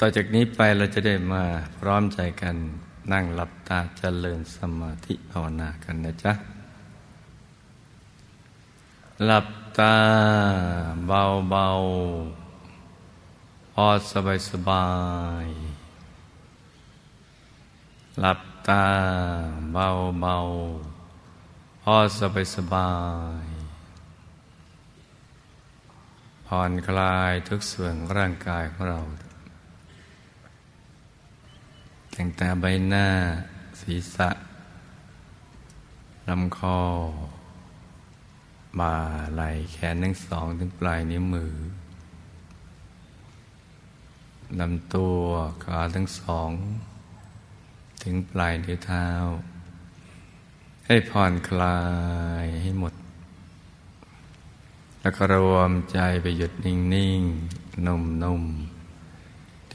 ต่อจากนี้ไปเราจะได้มาพร้อมใจกันนั่งหลับตาเจริญสมาธิภาวนากันนะจ๊ะ หลับตาเบาๆ พอสบายสบาย หลับตาเบาๆ พอสบายสบาย ผ่อนคลายทุกส่วนร่างกายของเรา แต่งตาใบหน้า ศีรษะลำคอ บ่าไหล่แขนทั้งสองถึงปลายนิ้วมือลำตัวขาทั้งสอง ถึงปลายนิ้วเท้า ให้ผ่อนคลายให้หมด แล้วก็รวมใจไปหยุดนิ่ง ๆ นุ่ม ๆ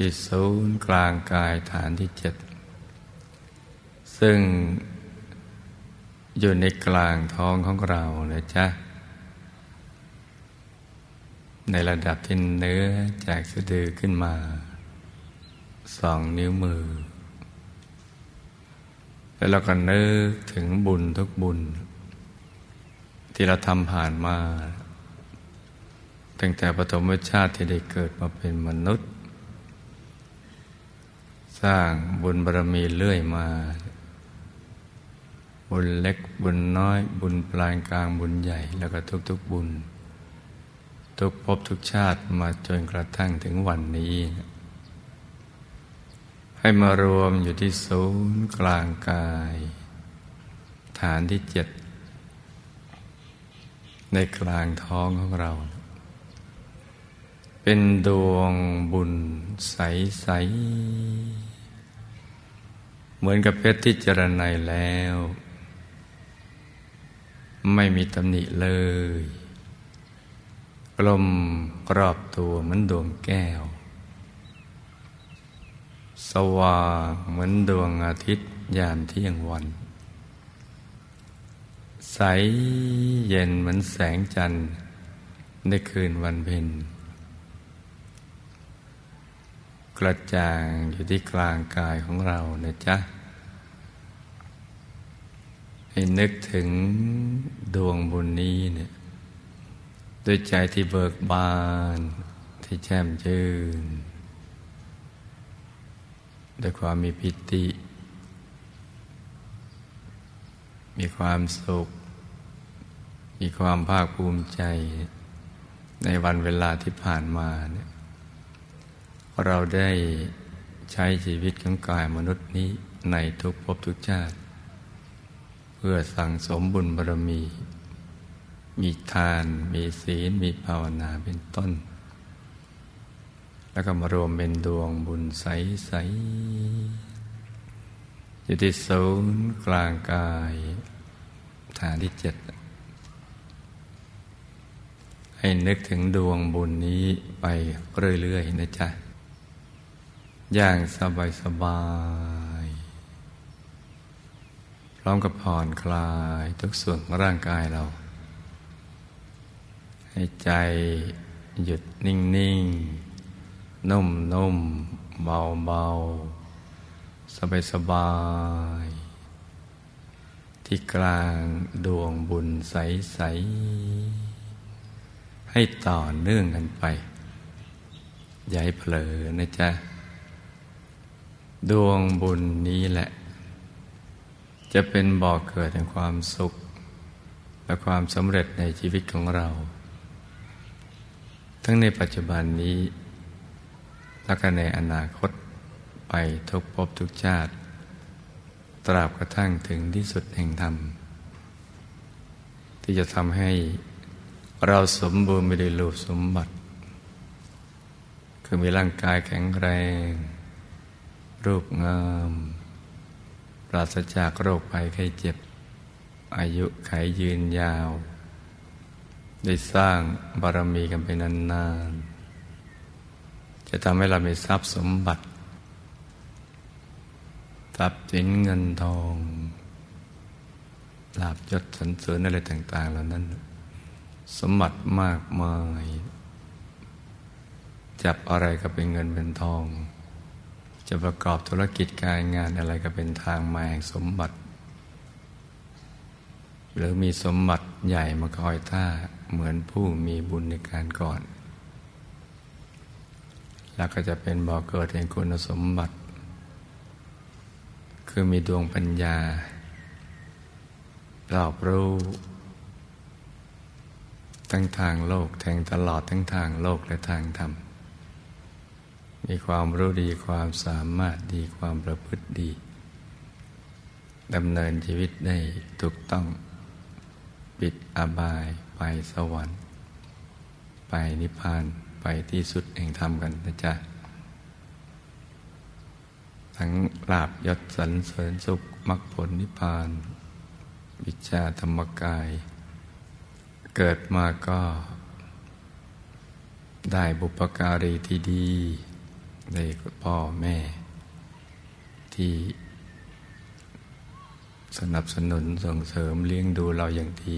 ที่ศูนย์กลางกายฐานที่เจ็ดซึ่งอยู่ในกลางท้องของเรานะจ๊ะในระดับที่เนื้อจากสะดือขึ้นมาสองนิ้วมือ แล้วเราก็นึกถึงบุญทุกบุญ ที่เราทำผ่านมา ตั้งแต่ปฐมชาติที่ได้เกิดมาเป็นมนุษย์ สร้างบุญบารมีเรื่อยมา บุญเล็กบุญน้อย บุญปลายกลางบุญใหญ่ แล้วก็ทุกๆบุญ ทุกภพทุกชาติมาจนกระทั่งถึงวันนี้ ให้มารวมอยู่ที่ศูนย์กลางกาย ฐานที่เจ็ด ในกลางท้องของเรา เป็นดวงบุญใส ๆ เหมือนกับเพชรที่เจรไนแล้ว ไม่มีตำหนิเลย กลมกรอบตัวเหมือนดวงแก้ว สว่างเหมือนดวงอาทิตย์ยามเที่ยงวัน ใสเย็นเหมือนแสงจันทร์ในคืนวันเพ็ญ กระจ่างอยู่ที่กลางกายของเรานะจ๊ะ ให้นึกถึงดวงบุญนี้เนี่ยด้วยใจที่เบิกบานที่แช่มชื่นด้วยความมีปิติ มีความสุข มีความภาคภูมิใจในวันเวลาที่ผ่านมาเนี่ย เราได้ใช้ชีวิตของกายมนุษย์นี้ในทุกภพทุกชาติ เพื่อสั่งสมบุญบารมี มีทาน มีศีล มีภาวนาเป็นต้น แล้วก็มารวมเป็นดวงบุญใสๆอยู่ที่ศูนย์กลางกายฐานที่เจ็ดให้นึกถึงดวงบุญนี้ไปเรื่อยๆนะจ๊ะ อย่างสบายสบาย พร้อมกับผ่อนคลายทุกส่วนของร่างกายเรา ให้ใจหยุดนิ่งนิ่งนุ่มนุ่มเบาเบาสบายสบาย ที่กลางดวงบุญใสใสให้ต่อเนื่องกันไป อย่าให้เผลอนะจ๊ะ ดวงบุญนี้แหละ จะเป็นบ่อกเกิดแห่งความสุข และความสำเร็จในชีวิตของเรา ทั้งในปัจจุบันนี้ และก็ในอนาคตไปทุกภพทุกชาติ ตราบกระทั่งถึงที่สุดแห่งธรรม ที่จะทำให้เราสมบูรณ์ไม่ได้รูปสมบัติ คือมีร่างกายแข็งแรง รูปงาม ปราศจากโรคภัยไข้เจ็บ อายุไขยืนยาว ได้สร้างบารมีกันไปนานๆ จะทำให้เรามีทรัพย์สมบัติ ทรัพย์สินเงินทองลาบยศสันเสริญอะไรต่าง ๆ เหล่านั้น สมบัติมากมาย จับอะไรก็เป็นเงินเป็นทอง จะประกอบธุรกิจการงานอะไรก็เป็นทางมาแห่งสมบัติ หรือมีสมบัติใหญ่มาคอยท่าเหมือนผู้มีบุญในการก่อน แล้วก็จะเป็นบ่อกเกิดแห่งคุณสมบัติ คือมีดวงปัญญา รอบรู้ทั้งทางโลกแทงตลอดทั้งทางโลกและทางธรรม มีความรู้ดีความสามารถดีความประพฤติดีดำเนินชีวิตได้ถูกต้องปิดอบายไปสวรรค์ ไปนิพพานไปที่สุดแห่งธรรมกันนะจ๊ะ ทั้งลาบยศสรรเสริญสุขมรรคผลนิพพาน วิชาธรรมกาย เกิดมาก็ได้บุปการีที่ดี ได้พ่อแม่ ที่สนับสนุนส่งเสริมเลี้ยงดูเราอย่างดี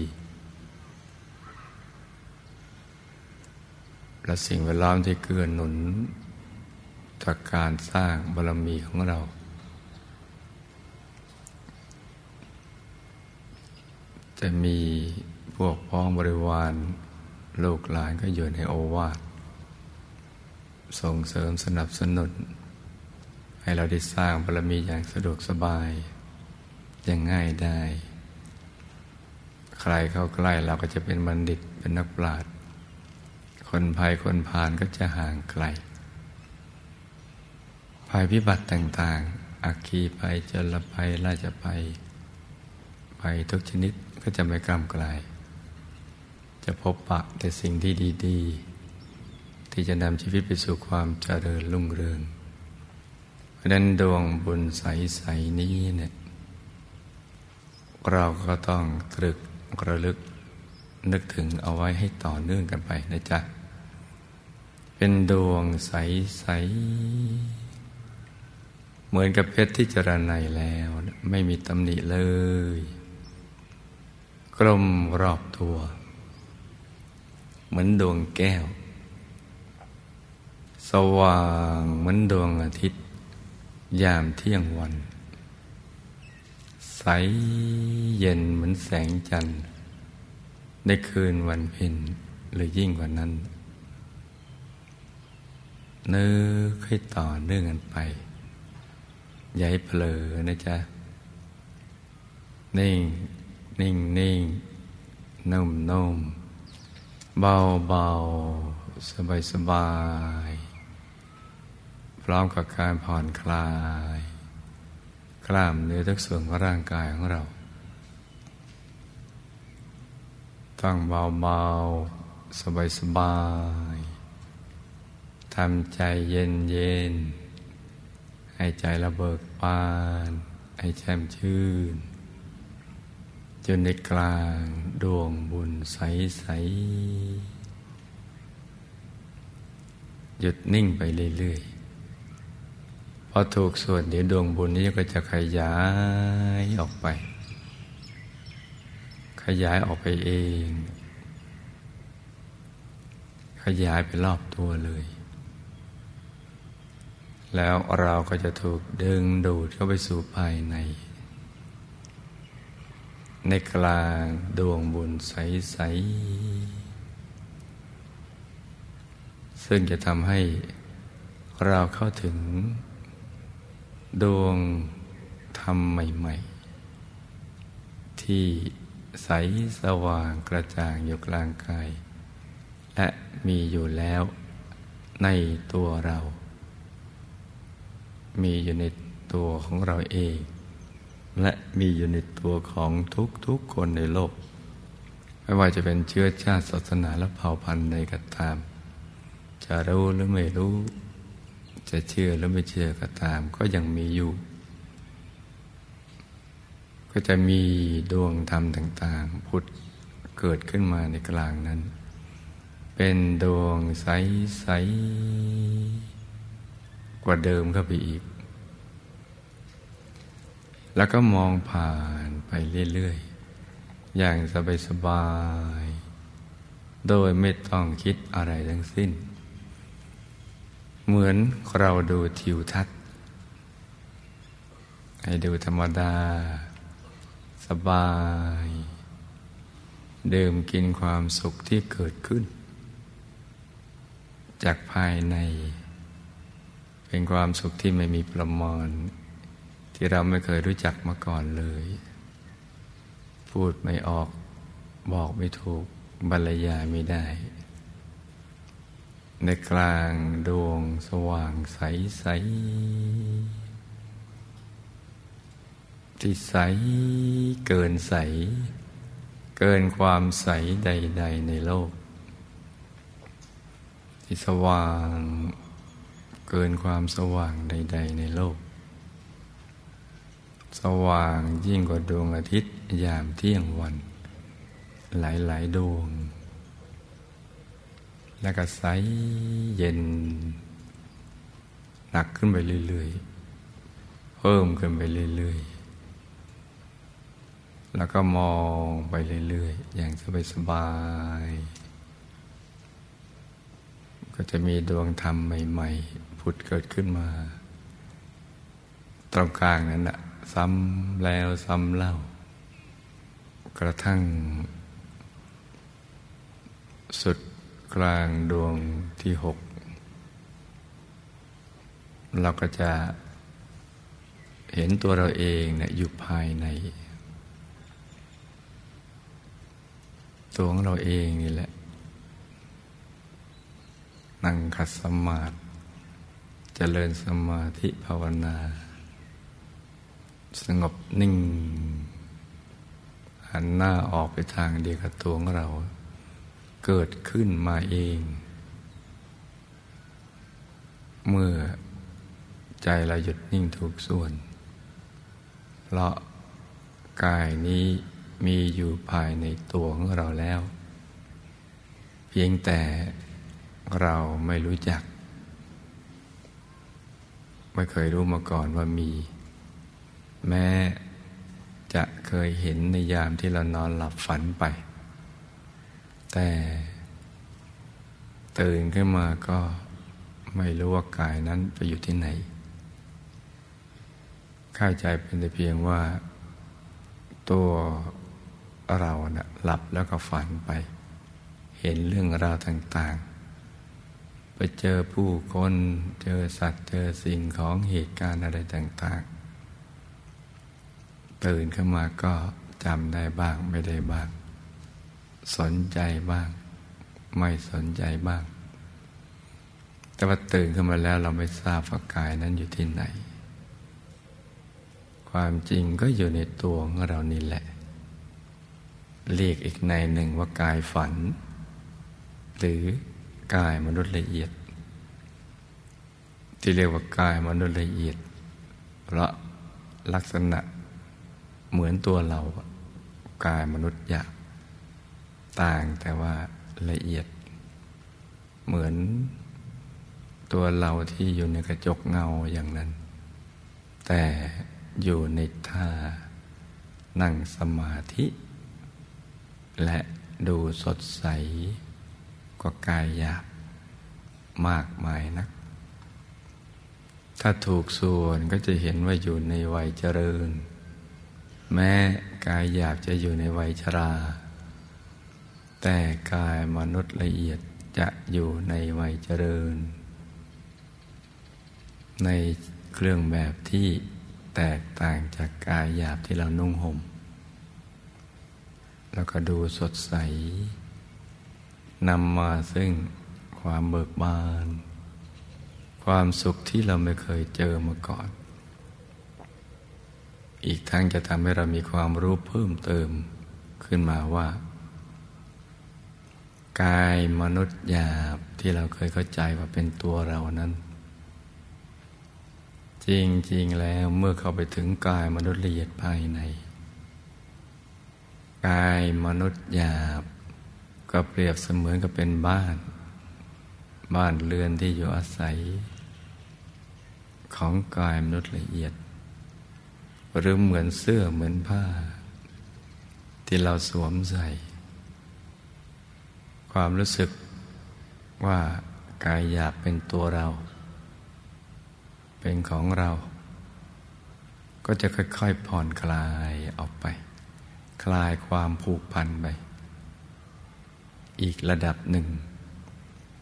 และสิ่งแวดล้อมที่เกื้อหนุน จากการสร้างบารมีของเรา จะมีพวกพ้องบริวารลูกหลานก็อยู่ในโอวาท ส่งเสริมสนับสนุน ให้เราได้สร้างบารมีอย่างสะดวกสบาย อย่างง่ายได้ ใครเข้าใกล้เราก็จะเป็นบัณฑิตเป็นนักปราชญ์คนภัยคนพานก็จะห่างไกล ภัยพิบัติต่าง ๆ อักคีภัยจลภัยราชภัย ภัยทุกชนิดก็จะไม่กล้ำกลาย จะพบปะแต่สิ่งที่ดี ๆ ที่จะนำชีวิตไปสู่ความเจริญรุ่งเรือง เพราะนั้นดวงบุญใสๆนี้เนี่ยเราก็ต้องตรึกระลึกนึกถึงเอาไว้ให้ต่อเนื่องกันไปนะจ๊ะ เป็นดวงใส ๆ เหมือนกับเพชรที่จรนัยแล้ว ไม่มีตำหนิเลย กลมรอบตัว เหมือนดวงแก้ว สว่างเหมือนดวงอาทิตย์ ยามเที่ยงวัน ใสเย็นเหมือนแสงจันทร์ ในคืนวันเพ็ญหรือยิ่งกว่านั้น นึกให้ต่อเนื่องกันไป อย่าให้เผลอนะจ๊ะ นิ่ง นิ่งนิ่งนุ่มนุ่มเบาเบาสบายสบาย พร้อมกับการผ่อนคลาย กล้ามเนื้อทุกส่วนของร่างกายของเรา ตั้งเบาเบาสบายสบายทำใจเย็นเย็นให้ใจระเบิกบาน ให้แช่มชื่น จนในกลางดวงบุญใสใสหยุดนิ่งไปเรื่อยๆ พอถูกส่วนเดี๋ยวดวงบุญนี้ก็จะขยายออกไป ขยายออกไปเอง ขยายไปรอบตัวเลย แล้วเราก็จะถูกดึงดูดเข้าไปสู่ภายใน ในกลางดวงบุญใส ๆ ซึ่งจะทำให้เราเข้าถึง ดวงธรรมใหม่ ๆ ที่ใสสว่างกระจ่างอยู่กลางกาย และมีอยู่แล้วในตัวเรา มีอยู่ในตัวของเราเอง และมีอยู่ในตัวของทุกๆคนในโลก ไม่ว่าจะเป็นเชื้อชาติศาสนาและเผ่าพันธุ์ใดก็ตาม จะรู้หรือไม่รู้ จะเชื่อหรือไม่เชื่อก็ตาม ก็ยังมีอยู่ ก็จะมีดวงธรรมต่างๆพุทธเกิดขึ้นมาในกลางนั้น เป็นดวงใส ๆ กว่าเดิมเข้าไปอีก แล้วก็มองผ่านไปเรื่อย ๆ อย่างสบาย ๆ โดยไม่ต้องคิดอะไรทั้งสิ้น เหมือนเราดูทิวทัศน์ ให้ดูธรรมดา สบาย ดื่มกินความสุขที่เกิดขึ้น จากภายใน เป็นความสุขที่ไม่มีประมาณที่เราไม่เคยรู้จักมาก่อนเลย พูดไม่ออกบอกไม่ถูกบรรยายไม่ได้ ในกลางดวงสว่างใสใสที่ใสเกินใส เกินความใสใด ๆ ในโลก ที่สว่างเกินความสว่างใด ๆ ในโลก สว่างยิ่งกว่าดวงอาทิตย์ยามเที่ยงวัน หลาย ๆ ดวง แล้วก็ใสเย็น หนักขึ้นไปเรื่อยๆ เพิ่มขึ้นไปเรื่อยๆ แล้วก็มองไปเรื่อยๆ อย่างสบายๆ ก็จะมีดวงธรรมใหม่ๆ ผุดเกิดขึ้นมา ตรงกลางนั้นนะซ้ำแล้วซ้ำเล่า กระทั่งสุด กลางดวงที่หกเราก็จะเห็นตัวเราเองเนะี่ยอยู่ภายใน ตัวของเราเองนี่แหละ นั่งขัดสมาธิเจริญสมาธิภาวนา สงบนิ่ง หันหน้าออกไปทางเดียวกับตัวของเรา เกิดขึ้นมาเอง เมื่อใจเราหยุดนิ่งถูกส่วน เพราะกายนี้มีอยู่ภายในตัวของเราแล้ว เพียงแต่เราไม่รู้จัก ไม่เคยรู้มาก่อนว่ามี แม้จะเคยเห็นในยามที่เรานอนหลับฝันไป แต่ตื่นขึ้นมาก็ไม่รู้ว่ากายนั้นไปอยู่ที่ไหน เข้าใจเป็นแต่เพียงว่า ตัวเรานะ่ะหลับแล้วก็ฝันไป เห็นเรื่องราวต่าง ๆ ไปเจอผู้คน เจอสัตว์ เจอสิ่งของเหตุการณ์อะไรต่าง ๆ ตื่นขึ้นมาก็จำได้บ้างไม่ได้บ้าง สนใจบ้าง ไม่สนใจบ้าง แต่ว่าตื่นขึ้นมาแล้วเราไม่ทราบว่ากายนั้นอยู่ที่ไหน ความจริงก็อยู่ในตัวของเรานี่แหละ เรียกอีกในหนึ่งว่ากายฝัน หรือกายมนุษย์ละเอียด ที่เรียกว่ากายมนุษย์ละเอียด เพราะลักษณะเหมือนตัวเรากายมนุษย์หยาบ ต่างแต่ว่าละเอียด เหมือนตัวเราที่อยู่ในกระจกเงาอย่างนั้น แต่อยู่ในท่านั่งสมาธิ และดูสดใสกว่ากายหยาบมากมายนัก ถ้าถูกส่วนก็จะเห็นว่าอยู่ในวัยเจริญ แม้กายหยาบจะอยู่ในวัยชรา แต่กายมนุษย์ละเอียดจะอยู่ในวัยเจริญ ในเครื่องแบบที่แตกต่างจากกายหยาบที่เรานุ่งหม่ม แล้วก็ดูสดใสนำมาซึ่งความเบิกบาน ความสุขที่เราไม่เคยเจอมาก่อน อีกทั้งจะทำให้เรามีความรู้เพิ่มเติมขึ้นมาว่า กายมนุษย์หยาบที่เราเคยเข้าใจว่าเป็นตัวเรานั้น จริง ๆ แล้วเมื่อเข้าไปถึงกายมนุษย์ละเอียดภายใน กายมนุษย์หยาบ ก็เปรียบเสมือนกับเป็นบ้าน บ้านเรือนที่อยู่อาศัย ของกายมนุษย์ละเอียด หรือเหมือนเสื้อเหมือนผ้า ที่เราสวมใส่ ความรู้สึกว่ากายหยาบเป็นตัวเรา เป็นของเรา ก็จะค่อยๆผ่อนคลายออกไป คลายความผูกพันไป อีกระดับหนึ่ง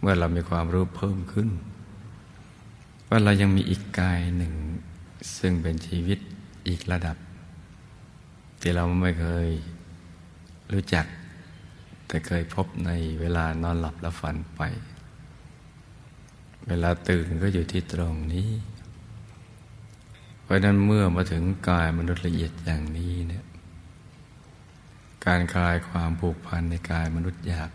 เมื่อเรามีความรู้เพิ่มขึ้น ว่าเรายังมีอีกกายหนึ่ง ซึ่งเป็นชีวิตอีกระดับ ที่เราไม่เคยรู้จัก แต่เคยพบในเวลานอนหลับและฝันไป เวลาตื่นก็อยู่ที่ตรงนี้ เพราะนั้นเมื่อมาถึงกายมนุษย์ละเอียดอย่างนี้เนี่ย การคลายความผูกพันในกายมนุษย์หยาบ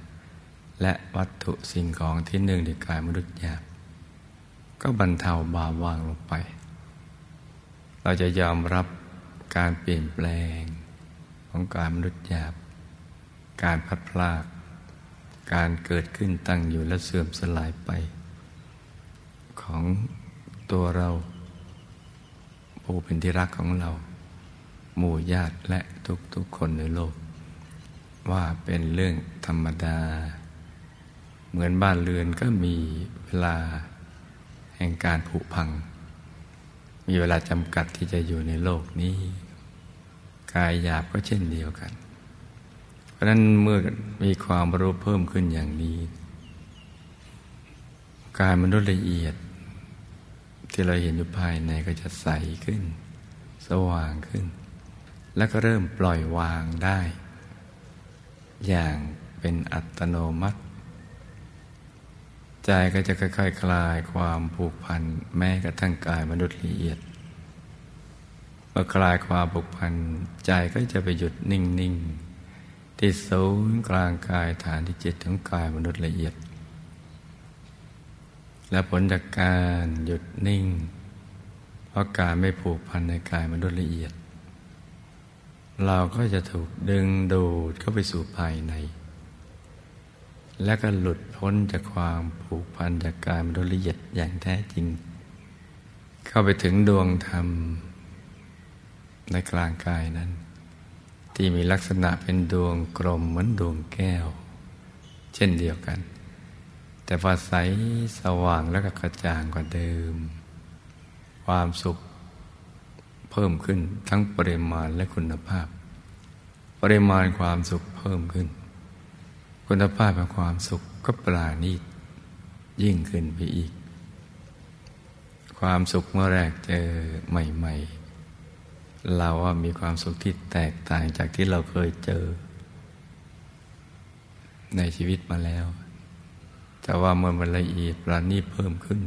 และวัตถุสิ่งของที่หนึ่งในกายมนุษย์หยาบก็บรรเทาบาบางลงไป เราจะยอมรับการเปลี่ยนแปลงของกายมนุษย์หยาบ การพัดพลากการเกิดขึ้นตั้งอยู่และเสื่อมสลายไป ของตัวเราผู้เป็นที่รักของเรา หมู่ญาติและทุกๆคนในโลก ว่าเป็นเรื่องธรรมดา เหมือนบ้านเรือนก็มีเวลาแห่งการผุพัง มีเวลาจำกัดที่จะอยู่ในโลกนี้ กายหยาบก็เช่นเดียวกัน เพราะนั้นเมื่อมีความรู้เพิ่มขึ้นอย่างนี้กายมนุษย์ละเอียด ที่เราเห็นอยู่ภายในก็จะใสขึ้น สว่างขึ้น แล้วก็เริ่มปล่อยวางได้ อย่างเป็นอัตโนมัติ ใจก็จะค่อยๆคคลายความผูกพันแม้กระทั่งกายมนุษย์ละเอียดเมื่อคลายความผูกพันใจก็จะไปหยุดนิ่งๆ ที่ศูนย์กลางกายฐานที่เจิตของกายมนุษย์ละเอียด และผลจากการหยุดนิ่ง เพราะการไม่ผูกพันในกายมนุษย์ละเอียด เราก็จะถูกดึงดูดเข้าไปสู่ภายใน และก็หลุดพ้นจากความผูกพันจากกายมนุษย์ละเอียดอย่างแท้จริง เข้าไปถึงดวงธรรมในกลางกายนั้น ที่มีลักษณะเป็นดวงกลมเหมือนดวงแก้ว เช่นเดียวกัน แต่พอใสสว่างแล้วก็กระจ่างกว่าเดิม ความสุขเพิ่มขึ้นทั้งปริมาณและคุณภาพ ปริมาณความสุขเพิ่มขึ้น คุณภาพของความสุขก็ปราณีตยิ่งขึ้นไปอีก ความสุขเมื่อแรกเจอใหม่ ๆ เราว่ามีความสุขที่แตกต่างจากที่เราเคยเจอ ในชีวิตมาแล้ว แต่ว่าเมื่อมันละเอียดปราณีตเพิ่มขึ้น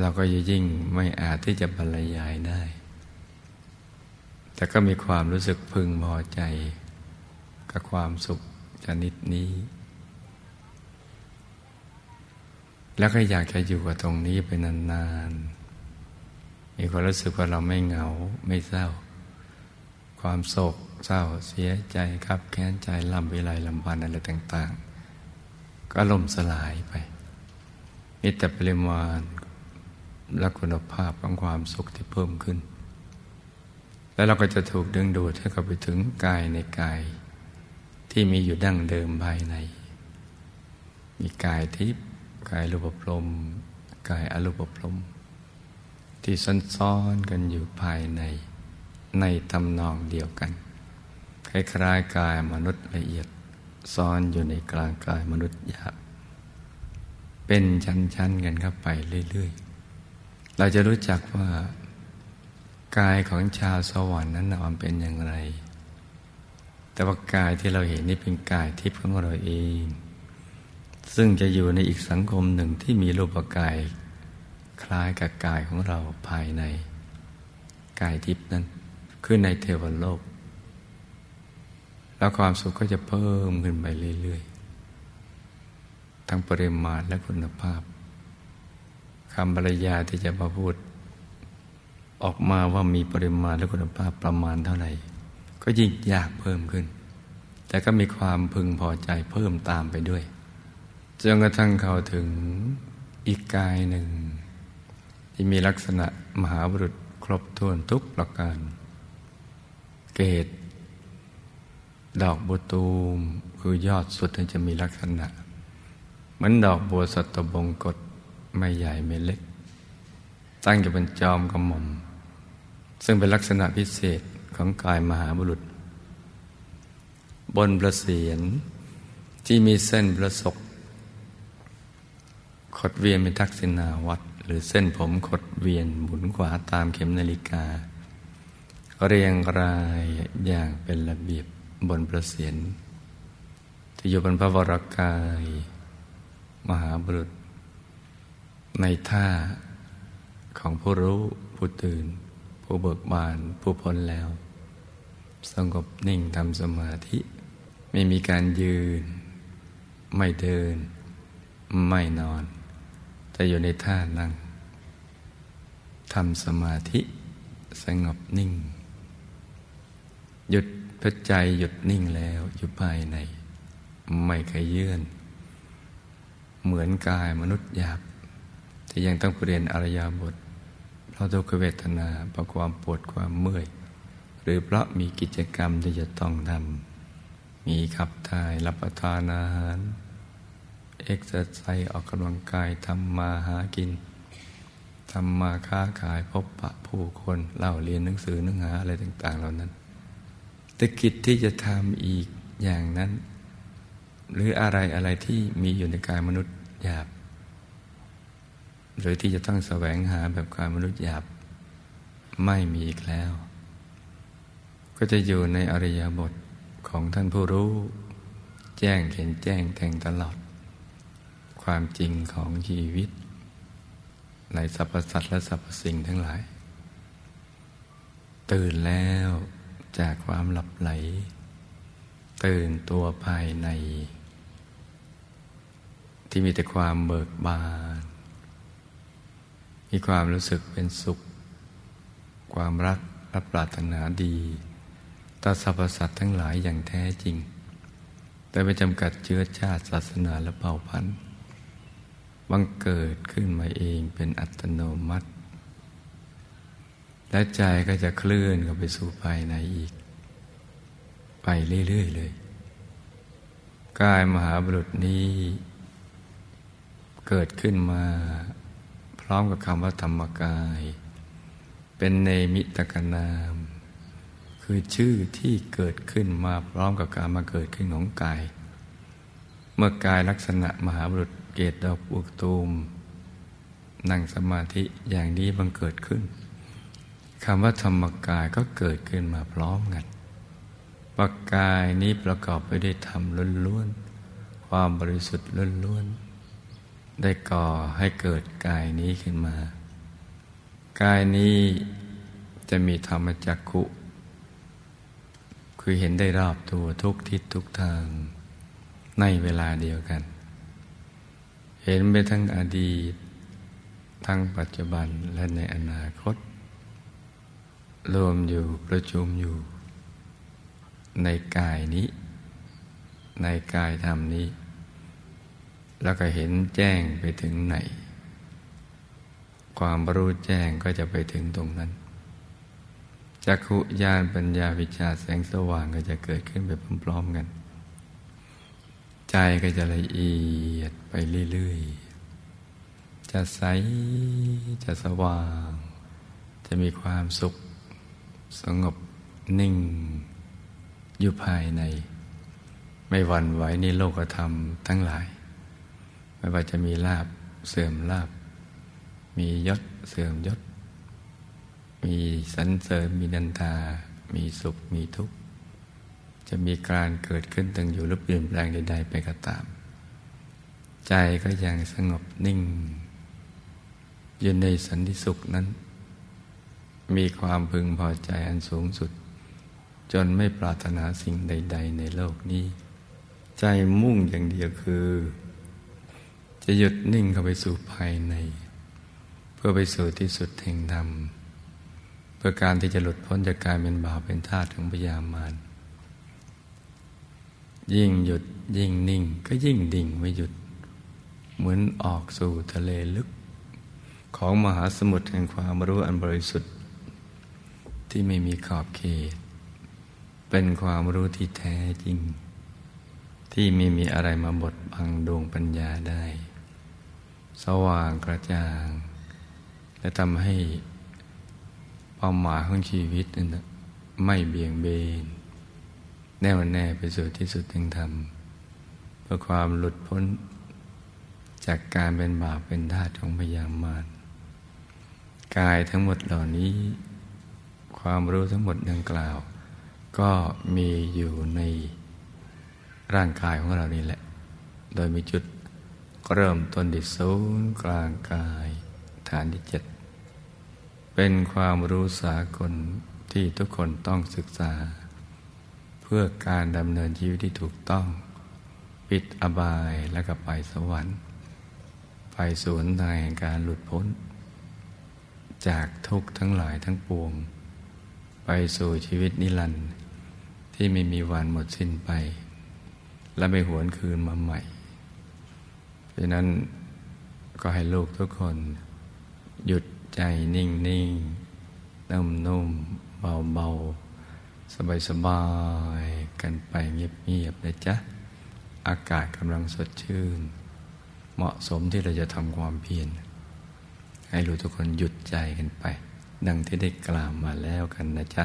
เราก็จะยิ่งไม่อาจที่จะบรรยายได้ แต่ก็มีความรู้สึกพึงพอใจ กับความสุขชนิดนี้ แล้วก็อยากจะอยู่กับตรงนี้ไปนานๆ มีความรู้สึกว่าเราไม่เหงาไม่เศร้า ความโศกเศร้าเสียใจครับแค้นใจลำวิไลลำพันอะไรต่าง ๆ ก็ล่มสลายไปมีแต่ปริมาณและคุณภาพของความสุขที่เพิ่มขึ้น แล้วเราก็จะถูกดึงดูดให้เข้าไปถึงกายในกายที่มีอยู่ดั้งเดิมภายใน มีกายทิพย์กายรูปพรมกายอรูปพรม ที่ซ้อนๆกันอยู่ภายใน ในตำนองเดียวกัน คล้ายๆกายมนุษย์ละเอียดซ้อนอยู่ในกลางกายมนุษย์หยาบเป็นชั้นๆกันเข้าไปเรื่อยๆ เราจะรู้จักว่ากายของชาวสวรรค์นั้นมันเป็นอย่างไร แต่ว่ากายที่เราเห็นนี่เป็นกายทิพย์ของเราเอง ซึ่งจะอยู่ในอีกสังคมหนึ่งที่มีรูปกาย คล้ายกับกายของเราภายใน กายทิพย์นั้นคือในเทวโลก แล้วความสุขก็จะเพิ่มขึ้นไปเรื่อยๆ ทั้งปริมาณและคุณภาพคำบรรยายที่จะมาพูด ออกมาว่ามีปริมาณและคุณภาพประมาณเท่าไหร่ ก็ยิ่งยากเพิ่มขึ้น แต่ก็มีความพึงพอใจเพิ่มตามไปด้วยจนกระทั่งเขาถึงอีกกายหนึ่ง ที่มีลักษณะมหาบุรุษครบถ้วนทุกประการ เกตดอกบัวตูมคือยอดสุดจะมีลักษณะ เหมือนดอกบัวสัตบงกฎไม่ใหญ่ไม่เล็ก ตั้งอยู่บนจอมกระหม่อม ซึ่งเป็นลักษณะพิเศษของกายมหาบุรุษ บนประเสียนที่มีเส้นประศกขดเวียนเป็นทักษิณาวัด หรือเส้นผมขดเวียนหมุนขวาตามเข็มนาฬิกา เรียงรายอย่างเป็นระเบียบบนประเสียนที่อยู่บนพระวรากาย มหาบุรุษ ในท่าของผู้รู้ผู้ตื่น ผู้เบิกบาน ผู้พ้นแล้ว สงบนิ่งทำสมาธิ ไม่มีการยืน ไม่เดิน ไม่นอน แต่อยู่ในท่านั่งทำสมาธิสงบนิ่ง หยุดพระใจหยุดนิ่งแล้วอยู่ภายใน ไม่ขยื่น เหมือนกายมนุษย์หยาบ ที่ยังต้องเรียนอรยาบท เพราะทุกขเวทนาเพราะความปวดความเมื่อย หรือเพราะมีกิจกรรมที่จะต้องทำมีขับถ่ายรับประทานอาหาร เอ็กซ์ไซส์ออกกำลังกายทำมาหากินทำมาค้าขายพบปะผู้คนเล่าเรียนหนังสือหนังหาอะไรต่าง ๆ เหล่านั้น แต่กิจที่จะทำอีกอย่างนั้น หรืออะไรอะไรที่มีอยู่ในกายมนุษย์หยาบ หรือที่จะต้องแสวงหาแบบกายมนุษย์หยาบ ไม่มีอีกแล้ว ก็จะอยู่ในอริยบทของท่านผู้รู้ แจ้งเห็นแจ้งแทงตลอด ความจริงของชีวิต ในสรรพสัตว์และสรรพสิ่งทั้งหลาย ตื่นแล้วจากความหลับไหล ตื่นตัวภายใน ที่มีแต่ความเบิกบาน มีความรู้สึกเป็นสุข ความรักและปรารถนาดีต่อสรรพสัตว์ทั้งหลายอย่างแท้จริง แต่ไม่จำกัดเชื้อชาติศาสนาและเผ่าพันธุ์ บังเกิดขึ้นมาเองเป็นอัตโนมัติ และใจก็จะเคลื่อนเข้าไปสู่ภายในอีก ไปเรื่อย ๆ เลย กายมหาบุรุษนี้ เกิดขึ้นมาพร้อมกับคำว่าธรรมกาย เป็นเนมิตกนาม คือชื่อที่เกิดขึ้นมาพร้อมกับการมาเกิดขึ้นของกาย เมื่อกายลักษณะมหาบุรุษ เกตดอกบุกตูม นั่งสมาธิอย่างนี้บังเกิดขึ้นคำว่าธรรมกายก็เกิดขึ้นมาพร้อมกันปากกายนี้ประกอบไปด้วยธรรมล้วนๆ ความบริสุทธิ์ล้วนๆ ได้ก่อให้เกิดกายนี้ขึ้นมา กายนี้จะมีธรรมจักขุ คือเห็นได้รอบตัวทุกทิศทุกทาง ในเวลาเดียวกัน เห็นไปทั้งอดีต ทั้งปัจจุบันและในอนาคต รวมอยู่ประชุมอยู่ ในกายนี้ ในกายธรรมนี้ แล้วก็เห็นแจ้งไปถึงไหน ความรู้แจ้งก็จะไปถึงตรงนั้นจักขุญาณปัญญาวิชาแสงสว่างก็จะเกิดขึ้นไปพร้อมๆกัน ใจก็จะละเอียดไปเรื่อยๆ จะใส จะสว่าง จะมีความสุข สงบนิ่ง อยู่ภายใน ไม่หวั่นไหวในโลกธรรมทั้งหลาย ไม่ว่าจะมีลาบเสื่อมลาบ มียศเสื่อมยศ มีสรรเสริญมีนันทามีสุข มีทุกข์ จะมีการเกิดขึ้นตั้งอยู่หรือเปลี่ยนแปลงใด ๆ ไปก็ตาม ใจก็ยังสงบนิ่งอยู่ในสันติสุขนั้น มีความพึงพอใจอันสูงสุด จนไม่ปรารถนาสิ่งใด ๆ ในโลกนี้ ใจมุ่งอย่างเดียวคือ จะหยุดนิ่งเข้าไปสู่ภายใน เพื่อไปสู่ที่สุดแห่งธรรมเพื่อการที่จะหลุดพ้นจากการเป็นบาปเป็นทาสของพยามาร ยิ่งหยุดยิ่งนิ่งก็ยิ่งดิ่งไม่หยุด เหมือนออกสู่ทะเลลึก ของมหาสมุทรแห่งความรู้อันบริสุทธิ์ ที่ไม่มีขอบเขต เป็นความรู้ที่แท้จริง ที่ไม่มีอะไรมาบดบังดวงปัญญาได้ สว่างกระจ่าง และทำให้เปควาหมายของชีวิตนั่นไม่เบี่ยงเบน แน่วแน่ไปสู่ที่สุดแห่งธรรม เพื่อความหลุดพ้นจากการเป็นบาปเป็นทาสของพยามารกายทั้งหมดเหล่านี้ ความรู้ทั้งหมดดังกล่าว ก็มีอยู่ในร่างกายของเรานี่แหละ โดยมีจุดเริ่มต้นที่ศูนย์กลางกายฐานที่เจ็ดเป็นความรู้สากลที่ทุกคนต้องศึกษา พื่อการดำเนินชีวิตที่ถูกต้อง ปิดอบายและก็ไปสวรรค์ ไปสวนทางแห่งการหลุดพ้น จากทุกข์ทั้งหลายทั้งปวง ไปสู่ชีวิตนิรันดร์ที่ไม่มีวันหมดสิ้นไป และไม่หวนคืนมาใหม่ เพราะนั้นก็ให้ลูกทุกคน หยุดใจนิ่งนิ่งนุ่มนุ่มเบาเบา สบายสบายกันไปเงียบเงียบนะจ๊ะ อากาศกำลังสดชื่น เหมาะสมที่เราจะทำความเพียรให้รู้ทุกคนหยุดใจกันไป ดังที่ได้กล่าวมาแล้วกันนะจ๊ะ